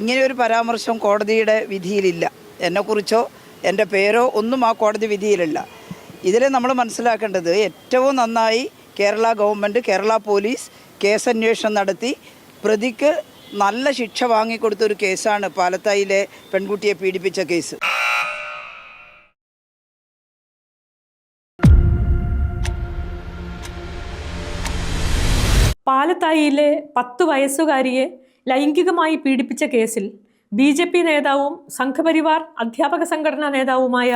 ഇങ്ങനെ ഒരു പരാമർശം കോടതിയുടെ വിധിയിലില്ല. എന്നെക്കുറിച്ചോ എന്റെ പേരോ ഒന്നും ആ കോടതി വിധിയിലില്ല. ഇതിൽ നമ്മൾ മനസ്സിലാക്കേണ്ടത് ഏറ്റവും നന്നായി കേരള ഗവൺമെന്റ് കേരള പോലീസ് കേസന്വേഷണം നടത്തി പ്രതിക്ക് നല്ല ശിക്ഷ വാങ്ങിക്കൊടുത്ത ഒരു കേസാണ് പാലത്തായിലെ പെൺകുട്ടിയെ പീഡിപ്പിച്ച കേസ്. പാലത്തായിലെ പത്ത് വയസ്സുകാരിയെ ലൈംഗികമായി പീഡിപ്പിച്ച കേസിൽ ബി ജെ പി നേതാവും സംഘപരിവാർ അധ്യാപക സംഘടനാ നേതാവുമായ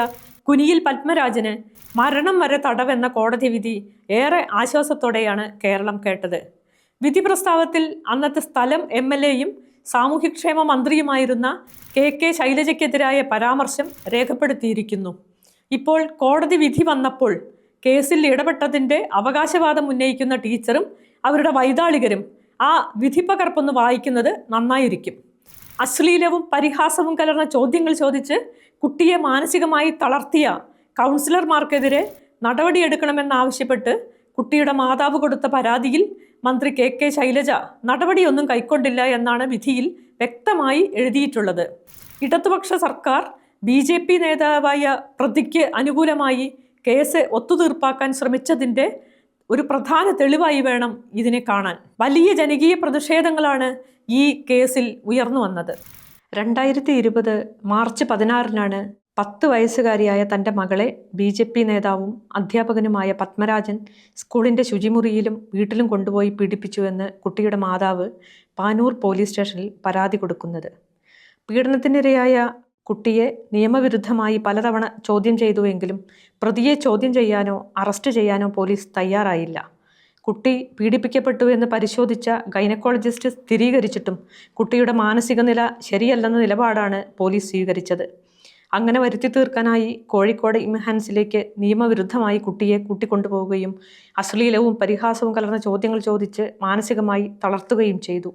കുനിയിൽ പത്മരാജന് മരണം വരെ തടവെന്ന കോടതി വിധി ഏറെ ആശ്വാസത്തോടെയാണ് കേരളം കേട്ടത്. വിധി പ്രസ്താവത്തിൽ അന്നത്തെ സ്ഥലം എം എൽ എയും സാമൂഹ്യക്ഷേമ മന്ത്രിയുമായിരുന്ന കെ കെ ശൈലജയ്ക്കെതിരായ പരാമർശം രേഖപ്പെടുത്തിയിരിക്കുന്നു. ഇപ്പോൾ കോടതി വിധി വന്നപ്പോൾ കേസിൽ ഇടപെട്ടതിന്റെ അവകാശവാദം ഉന്നയിക്കുന്ന ടീച്ചറും അവരുടെ വൈതാളികരും ആ വിധിപ്പകർപ്പൊന്ന് വായിക്കുന്നത് നന്നായിരിക്കും. അശ്ലീലവും പരിഹാസവും കലർന്ന ചോദ്യങ്ങൾ ചോദിച്ച് കുട്ടിയെ മാനസികമായി തളർത്തിയ കൗൺസിലർമാർക്കെതിരെ നടപടിയെടുക്കണമെന്നാവശ്യപ്പെട്ട് കുട്ടിയുടെ മാതാവ് കൊടുത്ത പരാതിയിൽ മന്ത്രി കെ കെ ശൈലജ നടപടിയൊന്നും കൈക്കൊണ്ടില്ല എന്നാണ് വിധിയിൽ വ്യക്തമായി എഴുതിയിട്ടുള്ളത്. ഇടതുപക്ഷ സർക്കാർ ബി ജെ പി നേതാവായ പ്രതിക്ക് അനുകൂലമായി കേസ് ഒത്തുതീർപ്പാക്കാൻ ശ്രമിച്ചതിന്റെ ഒരു പ്രധാന തെളിവായി വേണം ഇതിനെ കാണാൻ. വലിയ ജനകീയ പ്രതിഷേധങ്ങളാണ് ഈ കേസിൽ ഉയർന്നു വന്നത്. രണ്ടായിരത്തി ഇരുപത് മാർച്ച് പതിനാറിനാണ് പത്ത് വയസ്സുകാരിയായ തന്റെ മകളെ ബി ജെ പി നേതാവും അധ്യാപകനുമായ പത്മരാജൻ സ്കൂളിന്റെ ശുചിമുറിയിലും വീട്ടിലും കൊണ്ടുപോയി പീഡിപ്പിച്ചുവെന്ന് കുട്ടിയുടെ മാതാവ് പാനൂർ പോലീസ് സ്റ്റേഷനിൽ പരാതി കൊടുക്കുന്നത്. പീഡനത്തിനിരയായ കുട്ടിയെ നിയമവിരുദ്ധമായി പലതവണ ചോദ്യം ചെയ്തുവെങ്കിലും പ്രതിയെ ചോദ്യം ചെയ്യാനോ അറസ്റ്റ് ചെയ്യാനോ പോലീസ് തയ്യാറായില്ല. കുട്ടി പീഡിപ്പിക്കപ്പെട്ടു എന്ന് പരിശോധിച്ച ഗൈനക്കോളജിസ്റ്റ് സ്ഥിരീകരിച്ചിട്ടും കുട്ടിയുടെ മാനസിക നില ശരിയല്ലെന്ന നിലപാടാണ് പോലീസ് സ്വീകരിച്ചത്. അങ്ങനെ വരുത്തി തീർക്കാനായി കോഴിക്കോട് ഇംഹാൻസിലേക്ക് നിയമവിരുദ്ധമായി കുട്ടിയെ കൂട്ടിക്കൊണ്ടുപോവുകയും അശ്ലീലവും പരിഹാസവും കലർന്ന ചോദ്യങ്ങൾ ചോദിച്ച് മാനസികമായി തളർത്തുകയും ചെയ്തു.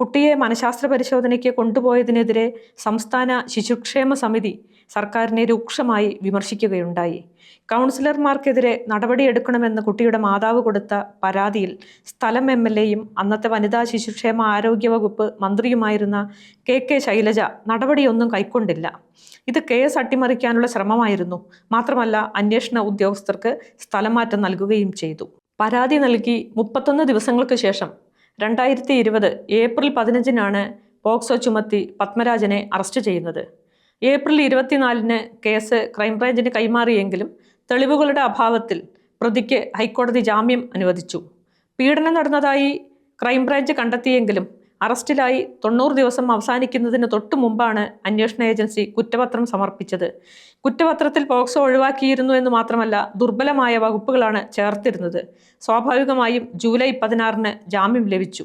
കുട്ടിയെ മനഃശാസ്ത്ര പരിശോധനയ്ക്ക് കൊണ്ടുപോയതിനെതിരെ സംസ്ഥാന ശിശുക്ഷേമ സമിതി സർക്കാരിനെ രൂക്ഷമായി വിമർശിക്കുകയുണ്ടായി. കൗൺസിലർമാർക്കെതിരെ നടപടിയെടുക്കണമെന്ന് കുട്ടിയുടെ മാതാവ് കൊടുത്ത പരാതിയിൽ സ്ഥലം എം എൽ എയും അന്നത്തെ വനിതാ ശിശുക്ഷേമ ആരോഗ്യ വകുപ്പ് മന്ത്രിയുമായിരുന്ന കെ കെ ശൈലജ നടപടിയൊന്നും കൈക്കൊണ്ടില്ല. ഇത് കേസ് അട്ടിമറിക്കാനുള്ള ശ്രമമായിരുന്നു. മാത്രമല്ല അന്വേഷണ ഉദ്യോഗസ്ഥർക്ക് സ്ഥലമാറ്റം നൽകുകയും ചെയ്തു. പരാതി നൽകി മുപ്പത്തൊന്ന് ദിവസങ്ങൾക്ക് ശേഷം രണ്ടായിരത്തി ഇരുപത് ഏപ്രിൽ പതിനഞ്ചിനാണ് പോക്സോ ചുമത്തി പത്മരാജനെ അറസ്റ്റ് ചെയ്യുന്നത്. ഏപ്രിൽ ഇരുപത്തിനാലിന് കേസ് ക്രൈംബ്രാഞ്ചിന് കൈമാറിയെങ്കിലും തെളിവുകളുടെ അഭാവത്തിൽ പ്രതിക്ക് ഹൈക്കോടതി ജാമ്യം അനുവദിച്ചു. പീഡനം നടന്നതായി ക്രൈംബ്രാഞ്ച് കണ്ടെത്തിയെങ്കിലും അറസ്റ്റിലായി തൊണ്ണൂറ് ദിവസം അവസാനിക്കുന്നതിന് തൊട്ടു മുമ്പാണ് അന്വേഷണ ഏജൻസി കുറ്റപത്രം സമർപ്പിച്ചത്. കുറ്റപത്രത്തിൽ പോക്സോ ഒഴിവാക്കിയിരുന്നു എന്ന് മാത്രമല്ല ദുർബലമായ വകുപ്പുകളാണ് ചേർത്തിരുന്നത്. സ്വാഭാവികമായും ജൂലൈ പതിനാറിന് ജാമ്യം ലഭിച്ചു.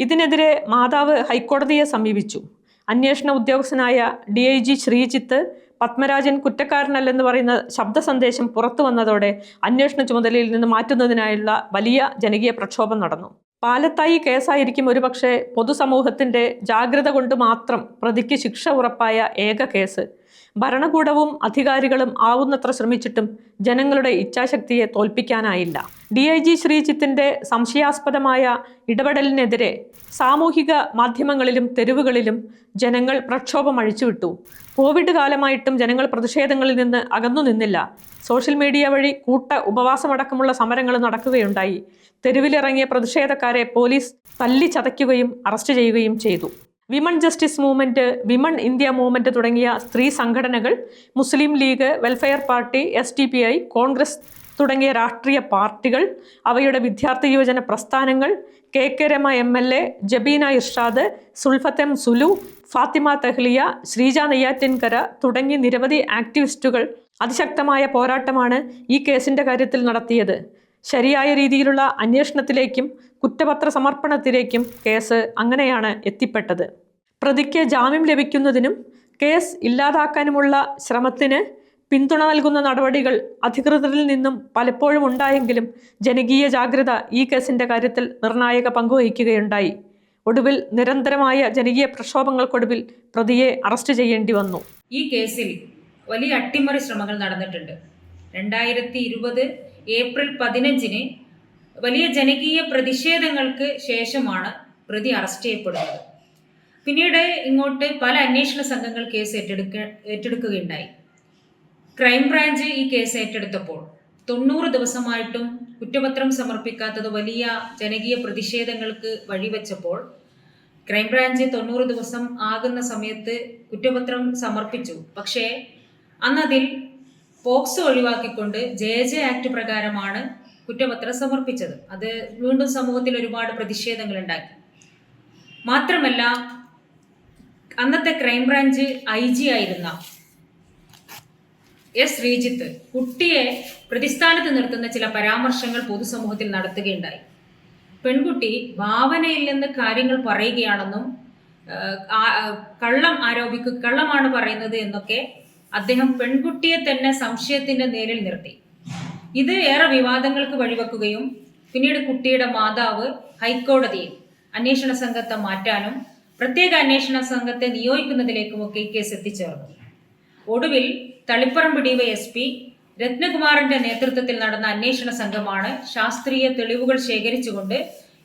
ഇതിനെതിരെ മാതാവ് ഹൈക്കോടതിയെ സമീപിച്ചു. അന്വേഷണ ഉദ്യോഗസ്ഥനായ D I G Sreejith Padmarajan കുറ്റക്കാരനല്ലെന്ന് പറയുന്ന ശബ്ദ സന്ദേശം പുറത്തു വന്നതോടെ അന്വേഷണ ചുമതലയിൽ നിന്ന് മാറ്റുന്നതിനായുള്ള വലിയ ജനകീയ പ്രക്ഷോഭം നടന്നു. പാലത്തായി കേസായിരിക്കും ഒരുപക്ഷെ പൊതുസമൂഹത്തിന്റെ ജാഗ്രത കൊണ്ട് മാത്രം പ്രതിക്ക് ശിക്ഷ ഉറപ്പായ ഏക കേസ്. ഭരണകൂടവും അധികാരികളും ആവുന്നത്ര ശ്രമിച്ചിട്ടും ജനങ്ങളുടെ ഇച്ഛാശക്തിയെ തോൽപ്പിക്കാനായില്ല. ഡി ഐ ജി ശ്രീജിത്തിന്റെ സംശയാസ്പദമായ ഇടപെടലിനെതിരെ സാമൂഹിക മാധ്യമങ്ങളിലും തെരുവുകളിലും ജനങ്ങൾ പ്രക്ഷോഭം അഴിച്ചുവിട്ടു. കോവിഡ് കാലമായിട്ടും ജനങ്ങൾ പ്രതിഷേധങ്ങളിൽ നിന്ന് അകന്നു നിന്നില്ല. സോഷ്യൽ മീഡിയ വഴി കൂട്ട ഉപവാസമടക്കമുള്ള സമരങ്ങൾ നടക്കുകയുണ്ടായി. തെരുവിലിറങ്ങിയ പ്രതിഷേധക്കാരെ പോലീസ് തല്ലി ചതയ്ക്കുകയും അറസ്റ്റ് ചെയ്യുകയും ചെയ്തു. Women justice movement women India movement തുടങ്ങിയ സ്ത്രീ സംഘടനകൾ Muslim League Welfare Party S T P I Congress തുടങ്ങിയ രാഷ്ട്രീയ പാർട്ടികൾ അവയുടെ വിദ്യാർത്ഥി യുവജന പ്രസ്ഥാനങ്ങൾ K K Rema M L A Jabeena Irshad സുൽഫത്തെം Sulu Fathima Thahiliya Sreeja Neyyattinkara തുടങ്ങി നിരവധി ആക്ടിവിസ്റ്റുകൾ അതിശക്തമായ പോരാട്ടമാണ് ഈ കേസിന്റെ കാര്യത്തിൽ നടത്തിയത്. ശരിയായ രീതിയിലുള്ള അന്വേഷണത്തിലേക്കും കുറ്റപത്ര സമർപ്പണത്തിലേക്കും കേസ് അങ്ങനെയാണ് എത്തിപ്പെട്ടത്. പ്രതിക്ക് ജാമ്യം ലഭിക്കുന്നതിനും കേസ് ഇല്ലാതാക്കാനുമുള്ള ശ്രമത്തിന് പിന്തുണ നൽകുന്ന നടപടികൾ അധികൃതരിൽ നിന്നും പലപ്പോഴും ഉണ്ടായെങ്കിലും ജനകീയ ജാഗ്രത ഈ കേസിന്റെ കാര്യത്തിൽ നിർണായക പങ്കുവഹിക്കുകയുണ്ടായി ഒടുവിൽ നിരന്തരമായ ജനകീയ പ്രക്ഷോഭങ്ങൾക്കൊടുവിൽ പ്രതിയെ അറസ്റ്റ് ചെയ്യേണ്ടി വന്നു. ഈ കേസിൽ വലിയ അട്ടിമറി ശ്രമങ്ങൾ നടന്നിട്ടുണ്ട്. രണ്ടായിരത്തി ഇരുപത് ഏപ്രിൽ പതിനഞ്ചിന് വലിയ ജനകീയ പ്രതിഷേധങ്ങൾക്ക് ശേഷമാണ് പ്രതി അറസ്റ്റ് ചെയ്യപ്പെടുന്നത്. പിന്നീട് ഇങ്ങോട്ട് പല അന്വേഷണ സംഘങ്ങൾ കേസ് ഏറ്റെടുക്ക ഏറ്റെടുക്കുകയുണ്ടായി. ക്രൈംബ്രാഞ്ച് ഈ കേസ് ഏറ്റെടുത്തപ്പോൾ തൊണ്ണൂറ് ദിവസമായിട്ടും കുറ്റപത്രം സമർപ്പിക്കാത്തത് വലിയ ജനകീയ പ്രതിഷേധങ്ങൾക്ക് വഴിവെച്ചപ്പോൾ ക്രൈംബ്രാഞ്ച് തൊണ്ണൂറ് ദിവസം ആകുന്ന സമയത്ത് കുറ്റപത്രം സമർപ്പിച്ചു. പക്ഷേ അന്നതിൽ പോക്സോ ഒഴിവാക്കിക്കൊണ്ട് ജെ ജെ ആക്ട് പ്രകാരമാണ് കുറ്റപത്രം സമർപ്പിച്ചത്. അത് വീണ്ടും സമൂഹത്തിൽ ഒരുപാട് പ്രതിഷേധങ്ങൾ ഉണ്ടാക്കി. മാത്രമല്ല അന്നത്തെ ക്രൈംബ്രാഞ്ച് ഐ ജി ആയിരുന്ന എസ് ശ്രീജിത്ത് കുട്ടിയെ പ്രതിസ്ഥാനത്ത് നിർത്തുന്ന ചില പരാമർശങ്ങൾ പൊതുസമൂഹത്തിൽ നടത്തുകയുണ്ടായി. പെൺകുട്ടി ഭാവനയിൽ നിന്ന് കാര്യങ്ങൾ പറയുകയാണെന്നും കള്ളം ആരോപിക്കു കള്ളമാണ് പറയുന്നത് എന്നൊക്കെ അദ്ദേഹം പെൺകുട്ടിയെ തന്നെ സംശയത്തിന്റെ നേരിൽ നിർത്തി. ഇത് ഏറെ വിവാദങ്ങൾക്ക് വഴിവെക്കുകയും പിന്നീട് കുട്ടിയുടെ മാതാവ് ഹൈക്കോടതിയിൽ അന്വേഷണ സംഘത്തെ മാറ്റാനും പ്രത്യേക അന്വേഷണ സംഘത്തെ നിയോഗിക്കുന്നതിലേക്കുമൊക്കെ ഈ കേസ് എത്തിച്ചേർന്നു. ഒടുവിൽ തളിപ്പറമ്പ് ഡിവൈഎസ്പി രത്നകുമാറിന്റെ നേതൃത്വത്തിൽ നടന്ന അന്വേഷണ സംഘമാണ് ശാസ്ത്രീയ തെളിവുകൾ ശേഖരിച്ചുകൊണ്ട്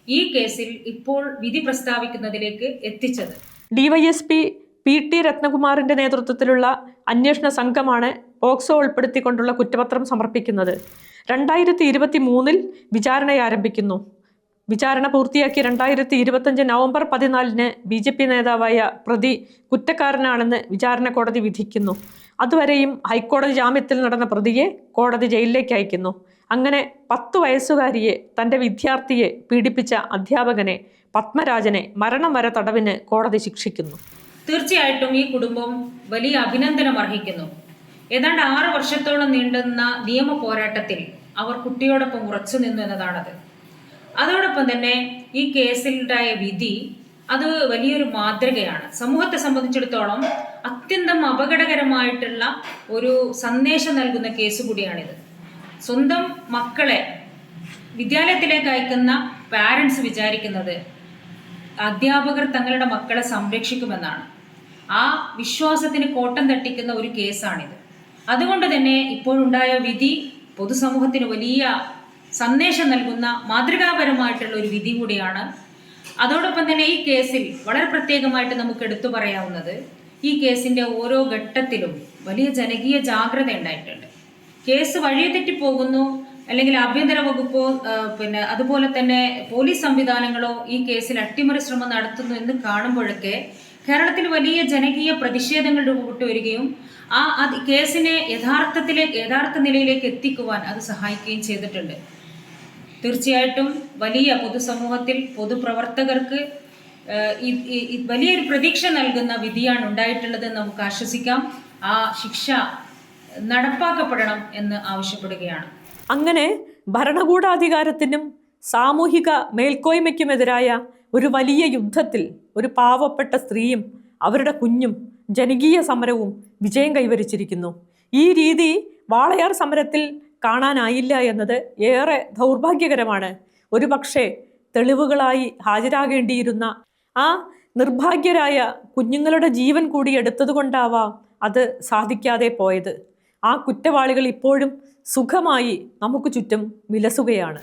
ഈ കേസിൽ ഇപ്പോൾ വിധി പ്രസ്താവിക്കുന്നതിലേക്ക് എത്തിച്ചത്. ഡിവൈഎസ്പി പി ടി രത്നകുമാറിന്റെ നേതൃത്വത്തിലുള്ള അന്വേഷണ സംഘമാണ് പോക്സോ ഉൾപ്പെടുത്തിക്കൊണ്ടുള്ള കുറ്റപത്രം സമർപ്പിക്കുന്നത്. രണ്ടായിരത്തി ഇരുപത്തി മൂന്നിൽ വിചാരണ ആരംഭിക്കുന്നു വിചാരണ പൂർത്തിയാക്കി രണ്ടായിരത്തി ഇരുപത്തഞ്ച് നവംബർ പതിനാലിന് ബി ജെ പി നേതാവായ പ്രതി കുറ്റക്കാരനാണെന്ന് വിചാരണ കോടതി വിധിക്കുന്നു. അതുവരെയും ഹൈക്കോടതി ജാമ്യത്തിൽ നടന്ന പ്രതിയെ കോടതി ജയിലിലേക്ക് അയക്കുന്നു. അങ്ങനെ പത്ത് വയസ്സുകാരിയെ തന്റെ വിദ്യാർത്ഥിയെ പീഡിപ്പിച്ച അധ്യാപകനെ പത്മരാജനെ മരണം വരെ തടവിന് കോടതി ശിക്ഷിക്കുന്നു. തീർച്ചയായിട്ടും ഈ കുടുംബം വലിയ അഭിനന്ദനം അർഹിക്കുന്നു. ഏതാണ്ട് ആറ് വർഷത്തോളം നീണ്ടുന്ന നിയമ പോരാട്ടത്തിൽ അവർ കുട്ടിയോടൊപ്പം ഉറച്ചു നിന്നു എന്നതാണത്. അതോടൊപ്പം തന്നെ ഈ കേസിലുണ്ടായ വിധി അത് വലിയൊരു മാതൃകയാണ്. സമൂഹത്തെ സംബന്ധിച്ചിടത്തോളം അത്യന്തം അപകടകരമായിട്ടുള്ള ഒരു സന്ദേശം നൽകുന്ന കേസ് കൂടിയാണിത്. സ്വന്തം മക്കളെ വിദ്യാലയത്തിലേക്ക് അയക്കുന്ന പാരൻസ് വിചാരിക്കുന്നത് അധ്യാപകർ തങ്ങളുടെ മക്കളെ സംരക്ഷിക്കുമെന്നാണ്. ആ വിശ്വാസത്തിന് കോട്ടം തട്ടിക്കുന്ന ഒരു കേസാണിത്. അതുകൊണ്ട് തന്നെ ഇപ്പോഴുണ്ടായ വിധി പൊതുസമൂഹത്തിന് വലിയ സന്ദേശം നൽകുന്ന മാതൃകാപരമായിട്ടുള്ള ഒരു വിധി കൂടിയാണ്. അതോടൊപ്പം തന്നെ ഈ കേസിൽ വളരെ പ്രത്യേകമായിട്ട് നമുക്ക് എടുത്തു പറയാവുന്നത് ഈ കേസിന്റെ ഓരോ ഘട്ടത്തിലും വലിയ ജനകീയ ജാഗ്രത ഉണ്ടായിട്ടുണ്ട്. കേസ് വഴിതെറ്റി പോകുന്നു അല്ലെങ്കിൽ ആഭ്യന്തര വകുപ്പോ പിന്നെ അതുപോലെ തന്നെ പോലീസ് സംവിധാനങ്ങളോ ഈ കേസിൽ അട്ടിമറി ശ്രമം നടത്തുന്നു എന്ന് കാണുമ്പോഴൊക്കെ കേരളത്തിൽ വലിയ ജനകീയ പ്രതിഷേധങ്ങൾ രൂപപ്പെട്ടു വരികയും ആ കേസിനെ യഥാർത്ഥത്തിലേക്ക് യഥാർത്ഥ നിലയിലേക്ക് എത്തിക്കുവാൻ അത് സഹായിക്കുകയും ചെയ്തിട്ടുണ്ട്. തീർച്ചയായിട്ടും വലിയ പൊതുസമൂഹത്തിൽ പൊതുപ്രവർത്തകർക്ക് വലിയൊരു പ്രതീക്ഷ നൽകുന്ന വിധിയാണ് ഉണ്ടായിട്ടുള്ളത് നമുക്ക് ആശ്വസിക്കാം. ആ ശിക്ഷ നടപ്പാക്കപ്പെടണം എന്ന് ആവശ്യപ്പെടുകയാണ്. അങ്ങനെ ഭരണകൂടാധികാരത്തിനും സാമൂഹിക മേൽക്കോയ്മയ്ക്കുമെതിരായ ഒരു വലിയ യുദ്ധത്തിൽ ഒരു പാവപ്പെട്ട സ്ത്രീയും അവരുടെ കുഞ്ഞും ജനകീയ സമരവും വിജയം കൈവരിച്ചിരിക്കുന്നു. ഈ രീതി വാളയാർ സമരത്തിൽ കാണാനായില്ല എന്നത് ഏറെ ദൗർഭാഗ്യകരമാണ്. ഒരുപക്ഷെ തെളിവുകളായി ഹാജരാകേണ്ടിയിരുന്ന ആ നിർഭാഗ്യരായ കുഞ്ഞുങ്ങളുടെ ജീവൻ കൂടി എടുത്തതുകൊണ്ടാവാം അത് സാധിക്കാതെ പോയത്. ആ കുറ്റവാളികൾ ഇപ്പോഴും സുഖമായി നമുക്ക് ചുറ്റും വിലസുകയാണ്.